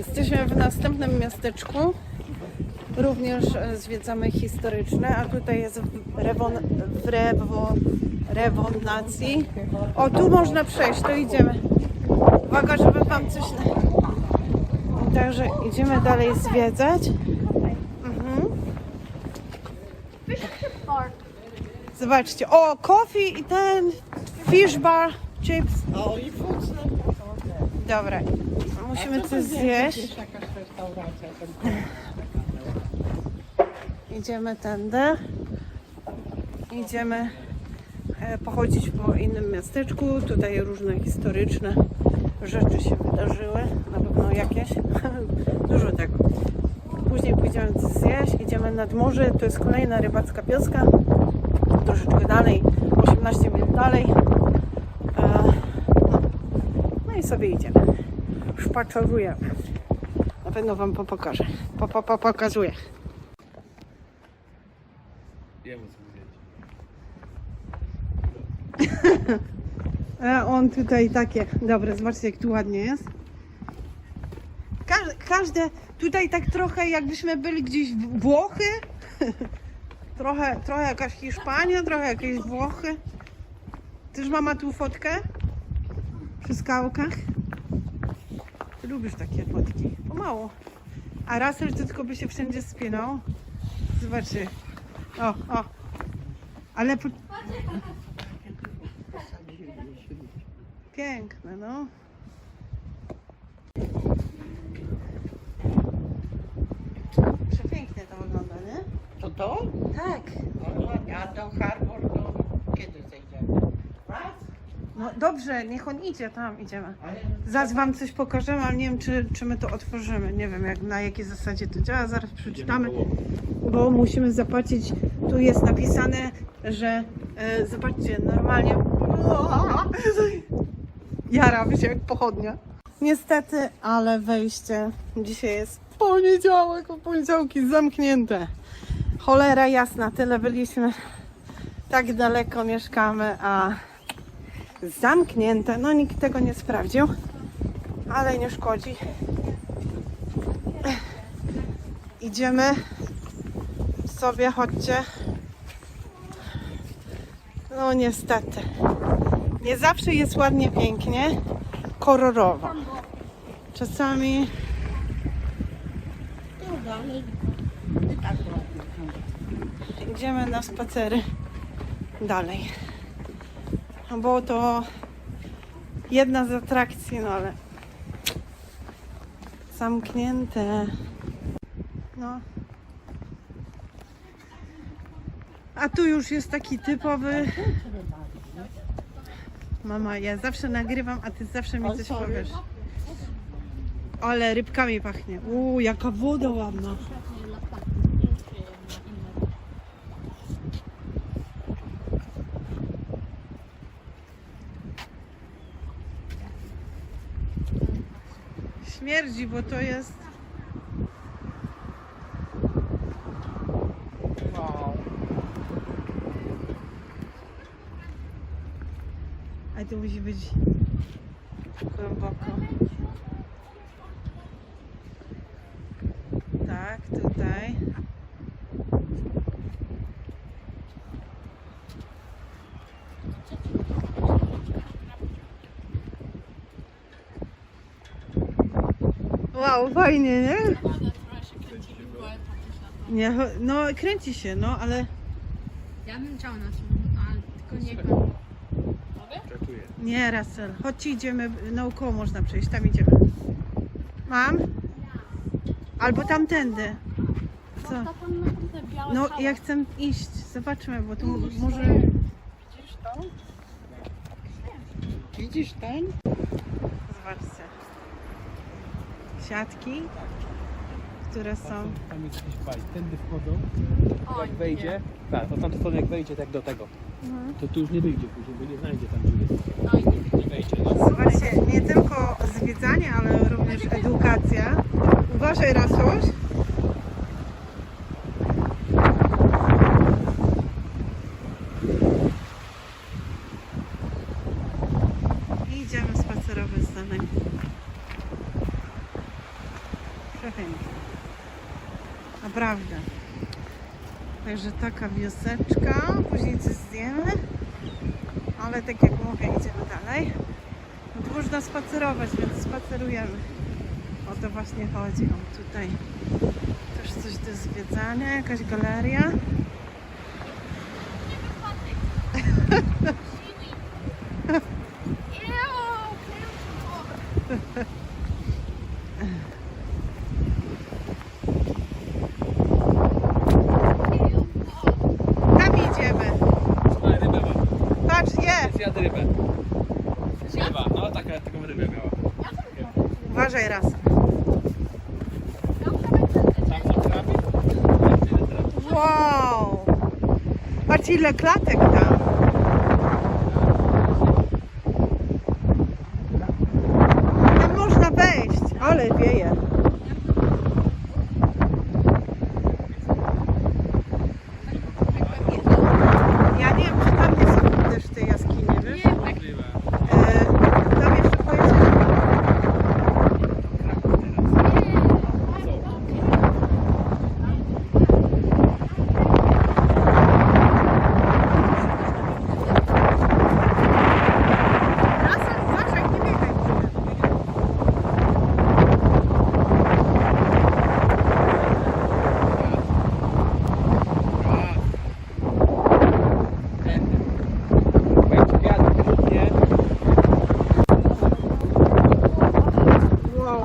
Jesteśmy w następnym miasteczku. Również e, zwiedzamy historyczne, a tutaj jest w, rewon, w rewo, rewonacji. O, tu można przejść, to idziemy. Uwaga, żeby wam coś... Na... Także idziemy dalej zwiedzać. Mhm. Zobaczcie, o, coffee i ten fish bar, chips. O i. Dobra, musimy coś zjeść. Jakaś restauracja. tam. Idziemy tędy. Idziemy e, pochodzić po innym miasteczku. Tutaj różne historyczne rzeczy się wydarzyły. Na pewno jakieś. Dużo tego. Później pójdziemy coś zjeść. Idziemy nad morze. To jest kolejna rybacka wioska. Troszeczkę dalej. 18 minut dalej. E, no. no i sobie idziemy. Szpaczorujemy. Na pewno Wam po pokażę. Po, po, po, pokazuję. A on tutaj takie. Dobra, zobaczcie jak tu ładnie jest. Każde, każde tutaj tak trochę jakbyśmy byli gdzieś w Włochy. trochę, trochę jakaś Hiszpania, trochę jakieś Włochy. Też mama tu fotkę przy skałkach. Ty lubisz takie fotki. Pomału. A Russell to tylko by się wszędzie spinał. Zobaczcie. O, o. Ale po... Piękne, no. Przepięknie to wygląda, nie? To to? Tak. Ładnie. A do Harbor to kiedy zejdziemy? Raz? No dobrze, niech on idzie, tam idziemy. Zaraz wam coś pokażemy, ale nie wiem, czy, czy my to otworzymy. Nie wiem, jak, na jakiej zasadzie to działa. Zaraz przeczytamy, bo musimy zapłacić. Tu jest napisane, że e, zobaczcie, normalnie. Jaram się jak pochodnia. Niestety, ale wejście dzisiaj jest poniedziałek, a poniedziałki zamknięte. Cholera jasna, tyle byliśmy, tak daleko mieszkamy, a zamknięte. No nikt tego nie sprawdził, ale nie szkodzi. Idziemy sobie, chodźcie. No niestety. Nie zawsze jest ładnie, pięknie, kolorowo. Czasami idziemy na spacery dalej. Bo to jedna z atrakcji, no ale zamknięte. No. A tu już jest taki typowy. Mama, ja zawsze nagrywam, a ty zawsze mi coś powiesz. Ale rybkami pachnie. Uuu, jaka woda ładna. Śmierdzi, bo to jest. Wow. A to musi być głęboko. Tak, tutaj. Wow, fajnie, nie? Nie, no kręci się, no ale Ja bym chciała na tym, ale tylko nie. Nie, Russell. Chodźcie, idziemy naokoło, można przejść. Tam idziemy. Mam? Albo tamtędy. Co? No, ja chcę iść. Zobaczmy, bo tu może... Widzisz to? Widzisz ten? Zobaczcie. Siatki, które są... Tam jest jakiś bajk. Tędy wchodzą. O, Jak wejdzie. Tak, to tam stronę jak wejdzie tak do tego. Mhm. To tu już nie wyjdzie później, bo nie znajdzie tam jest. No. Nie wejdzie. No. Zobaczcie, nie tylko zwiedzanie, ale również edukacja. Uważaj, Rasuś. I idziemy spacerować z nami. Także taka wioseczka, później coś zjemy. Ale tak jak mówię, idziemy dalej. No można spacerować, więc spacerujemy. O to właśnie chodzi. O tutaj też coś do zwiedzania, jakaś galeria. Tam idziemy. No, rybę ma. Patrz, je! Zjadł rybę. Ryba, no taka, taką rybę miała. Uważaj raz. Wow! Patrz ile klatek tam. Tam można wejść, ale wieje. Ja nie wiem, czy tam nie są też te jaskinie, wiesz? Możliwe. E, tam jeszcze pojedziemy. Razem, uważaj, nie biegaj. Wow.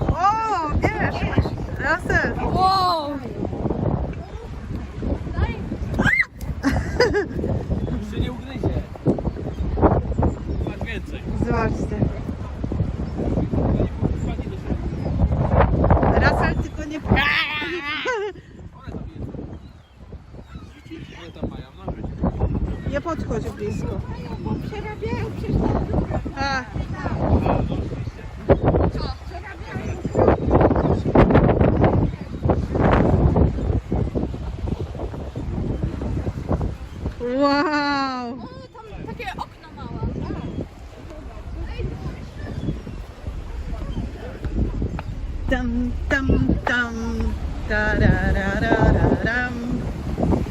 O, wiesz, Rasel. Wow! Się nie ugryzie. Masz więcej. Zobaczcie. Wpadnij do środka. Rasel tylko nie... One tam jest. One tam mają, no podchodź blisko. A, wow. Takie okno małe. Tam, tam, tam. Tararararam.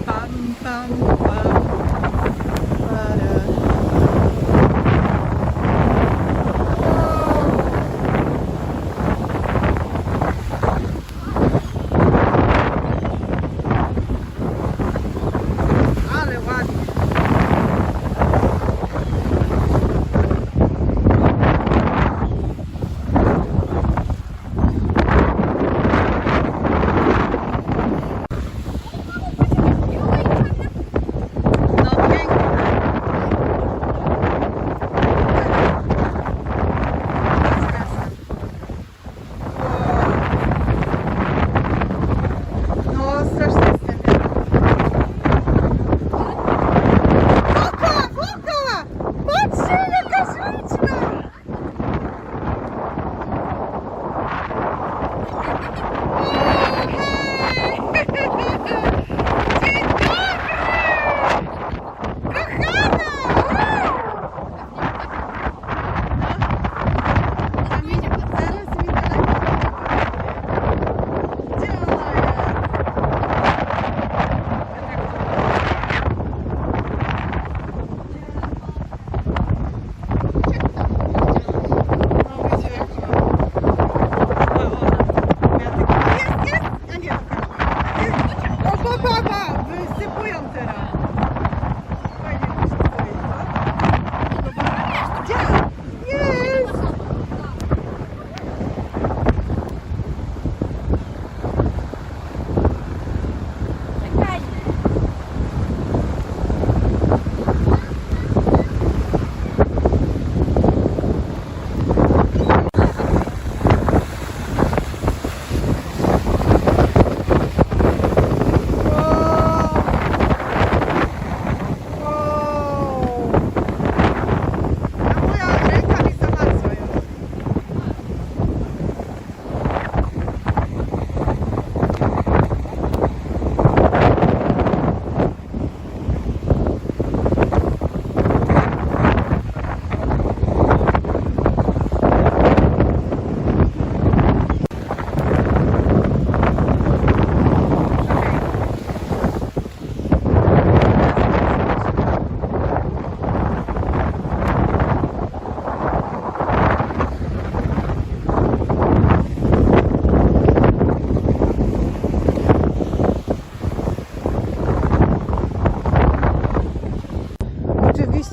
Pam, pam, pam.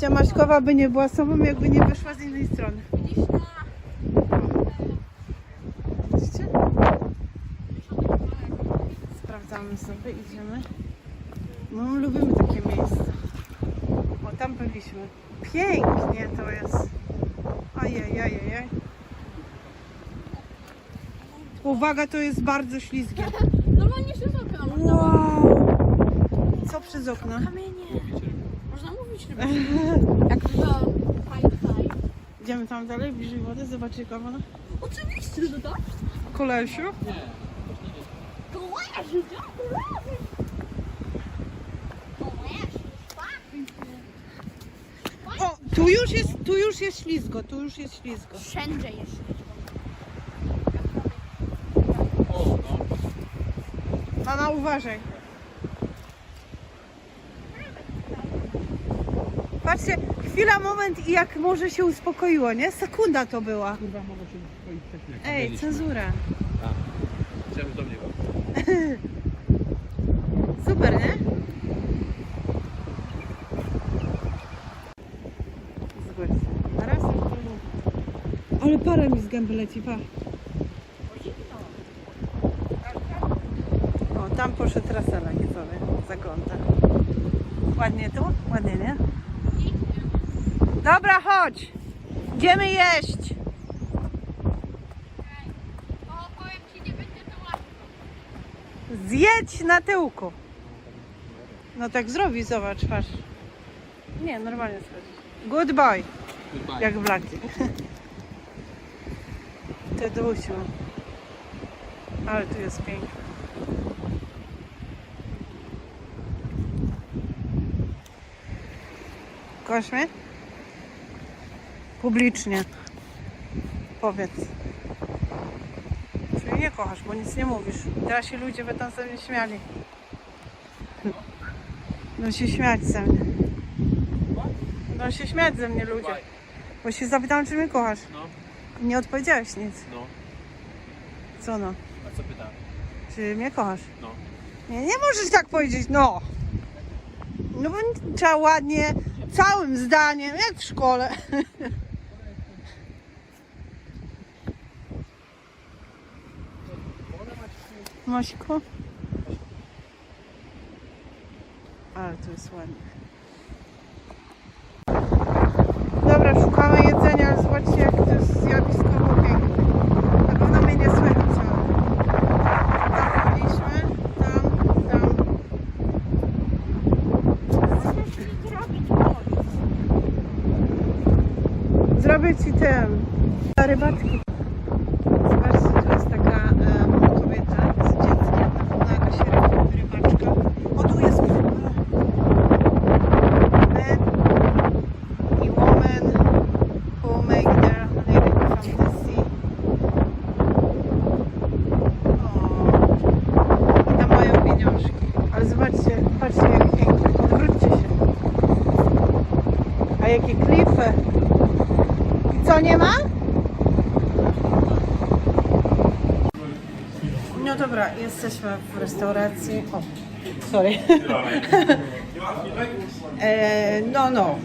Babcia Maśkowa by nie była sobą, jakby nie wyszła z innej strony. Widzicie? Sprawdzamy sobie, idziemy. No, lubimy takie miejsca. O, tam byliśmy. Pięknie to jest. Ajej, ajej, ajej. Uwaga, to jest bardzo ślizgie. Normalnie się z okna można Wow! Co przez okno? Kamienie. Można mówić chyba. Jak to fajnie. Idziemy tam dalej, bliżej wody, zobaczyć woda. Oczywiście, że tak. Kolesiu. Tak? Leży. Tak. O, tu już jest, tu już jest ślizgo, tu już jest ślizgo. Wszędzie jest. O, no. Mama, uważaj. Patrzcie, chwila, moment i jak może się uspokoiło, nie? Sekunda to była. Kurwa, mogę się uspokoić wcześniej. jak Ej, byliśmy. cenzura. Chciałem do mnie go. Super, nie? Zobaczcie. Raz. Ale para mi z gęby leci, pa. O, tam poszedł raselek sobie, zagląda. Ładnie tu? Ładnie, nie? Dobra, chodź. Idziemy jeść. O, powiem ci, nie będzie to łatwo. Zjedź na tyłku. No tak zrobi, zobacz, patrz. Nie, normalnie schodzi. Good boy, Goodbye. jak w laki. Ty Dusiu. Ale tu jest pięknie. Mnie? Publicznie. Powiedz. Czyli nie kochasz, bo nic nie mówisz. Teraz się ludzie będą ze mnie śmiali. Będą się śmiać ze mnie. Będą się śmiać ze mnie ludzie. Bo się zapytałem, czy mnie kochasz. No, Nie odpowiedziałeś nic. no. Co no? A co pytałem? Czy mnie kochasz? No. Nie, nie możesz tak powiedzieć, no. No bo trzeba ładnie, całym zdaniem, jak w szkole. Maśku? Ale to jest ładnie. Dobra, szukamy jedzenia, ale jak to jest zjawiskowo piękne. Na pewno mnie nie słychać ciągle. Tam byliśmy, tam, tam. Zrobię ci tym. Rybaczki. Zobaczcie, tu jest taka em, kobieta z dzieckiem. Na pewno jakaś ryb- rybaczka. O, tu jest man i woman who make their living from the sea. O, tam mają pieniążki. Ale zobaczcie, patrzcie jak pięknie. Odwróćcie się. A jakie klify. I co, nie ma? No dobra, jesteśmy w restauracji. O, sorry. e, no, no.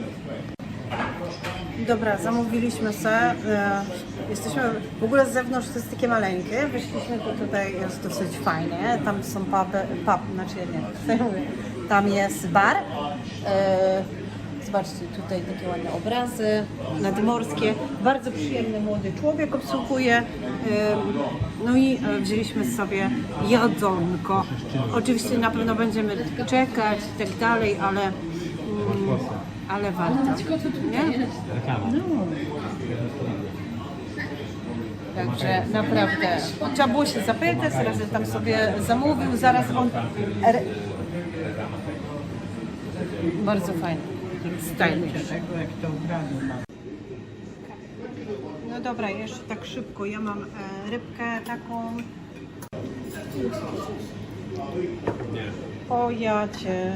Dobra, zamówiliśmy se. E, jesteśmy w ogóle z zewnątrz, to jest takie maleńkie. Wyszliśmy, to tutaj jest dosyć fajnie. Tam są puby, pub, znaczy nie, tam jest bar. E, zobaczcie, tutaj takie ładne obrazy nadmorskie. Bardzo przyjemny młody człowiek obsługuje. No i e, wzięliśmy sobie jadzonko. Oczywiście na pewno będziemy czekać i tak dalej, ale mm, ale warto. Nie? Także naprawdę trzeba było się zapytać, razy tam sobie zamówił, zaraz on. Bardzo fajny. Stylish. No dobra, jeszcze tak szybko. Ja mam e, rybkę taką. O ja cię.